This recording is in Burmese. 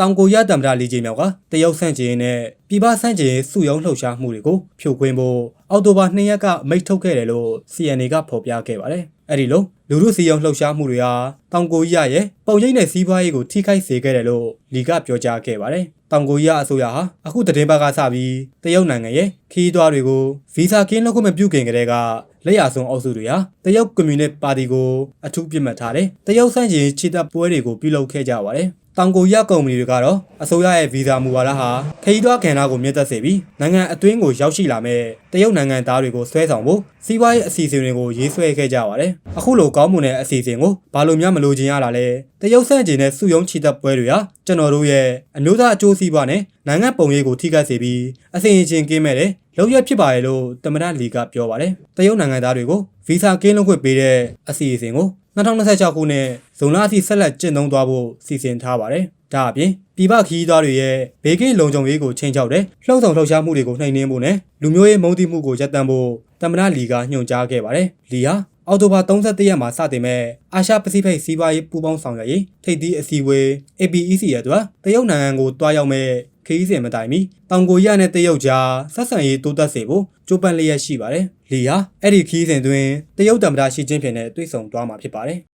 တောင်ကိုရတံမရလီကြီးမြောက်ကတရုတ်ဆန့်ကျင်ရေးနဲ့ပြည်ပဆန့်ကျင်ရေးစုယုံလှုပ်ရှားမှုတွေကိုဖြိုခွင်းဖို့အောက်တိုဘာ2ရက်ကအမိန့်ထုတ်ခဲ့တယ်လို့ CNA ကဖော်ပြခဲ့ပါတယ်။အဲဒီလိုလူမှုစီယုံလှုပ်ရှားမှုတွေဟာတောင်ကိုရရဲ့ပုံရိပ်နဲ့စီးပွားရေးကိုထိခိုက်စေခဲ့တယ်လို့လီကပြောကြားခဲ့ပါတယ်။တောင်ကိုရအစိုးရဟာအခုတည်င်းဘက်ကစပြီးတရုတ်နိုင်ငံရဲ့ခီးသွွားတွေကိုဗီဇာကင်းလို့ခွင့်မပြုခင်ကတည်းကလက်ရဆုံးအုပ်စုတွေဟာတရုတ်ကွန်မြူနစ်ပါတီကိုအထူးပြစ်မှတ်ထားတယ်။တရုတ်ဆန့်ကျင်ခြေတပ်ပွဲတွေကိုပြုလုပ်ခဲ့ကြပါတယ်။ တောင်ကိုရကုမ္ပဏီတွေကတော့အစိုးရရဲ့ဗီဇာမူဝါဒဟာခရီးသွားကဏ္ဍကိုမြင့်တက်စေပြီးနိုင်ငံအတွင်းကိုရောက်ရှိလာမဲ့တရုတ်နိုင်ငံသားတွေကိုဆွဲဆောင်ဖို့စီးပွားရေးအစီအစဉ်တွေကိုရေးဆွဲခဲ့ကြပါတယ်။အခုလိုကောင်းမွန်တဲ့အစီအစဉ်ကိုဘာလို့များမလို့ခြင်းရတာလဲ။တရုတ်ဆန့်ကျင်တဲ့စုယုံချီတက်ပွဲတွေဟာကျွန်တော်တို့ရဲ့အမျိုးသားအကျိုးစီးပွားနဲ့နိုင်ငံပုံရိပ်ကိုထိခိုက်စေပြီးအစီအစဉ်ကင်းမဲ့တဲ့လောက်ရဖြစ်ပါရဲ့လို့တမရလီကပြောပါတယ်။တရုတ်နိုင်ငံသားတွေကိုဗီဇာကင်းလွှတ်ခွင့်ပေးတဲ့အစီအစဉ်ကို 2026ခုနှစ်ဇွန်လအထိဆက်လက်ကျင့်သုံးသွားဖို့စီစဉ်ထားပါတယ်။ဒါအပြင်ပြည်ပခီးသားတွေရဲ့ဘေးကင်းလုံခြုံရေးကိုချိန်ချောက်တဲ့လှုံ့ဆော်လှုပ်ရှားမှုတွေကိုနှိမ်နင်းဖို့နဲ့လူမျိုးရေးမုန်းတိမှုကိုရပ်တန့်ဖို့တမရလီကညွှန်ကြားခဲ့ပါတယ်။လီဟာ အော်တိုဘာ31ရက်မှာစတင်မဲ့အာရှပစိဖိတ်စီးပွားရေးပူးပေါင်းဆောင်ရွက်ရေးထိပ်သီးအစည်းအဝေး APEC ရဲ့အတွက်တရုတ်နိုင်ငံကိုတွားရောက်မဲ့ခရီးစဉ်မတိုင်မီတောင်ကိုရနဲ့တရုတ်ကြားဆက်ဆံရေးတိုးတက်စေဖို့ကြိုးပမ်းလျက်ရှိပါတယ်။လီဟာအဲ့ဒီခရီးစဉ်တွင်တရုတ်တံမတာရှိချင်းဖြင့်နဲ့တွေ့ဆုံသွားမှာဖြစ်ပါတယ်။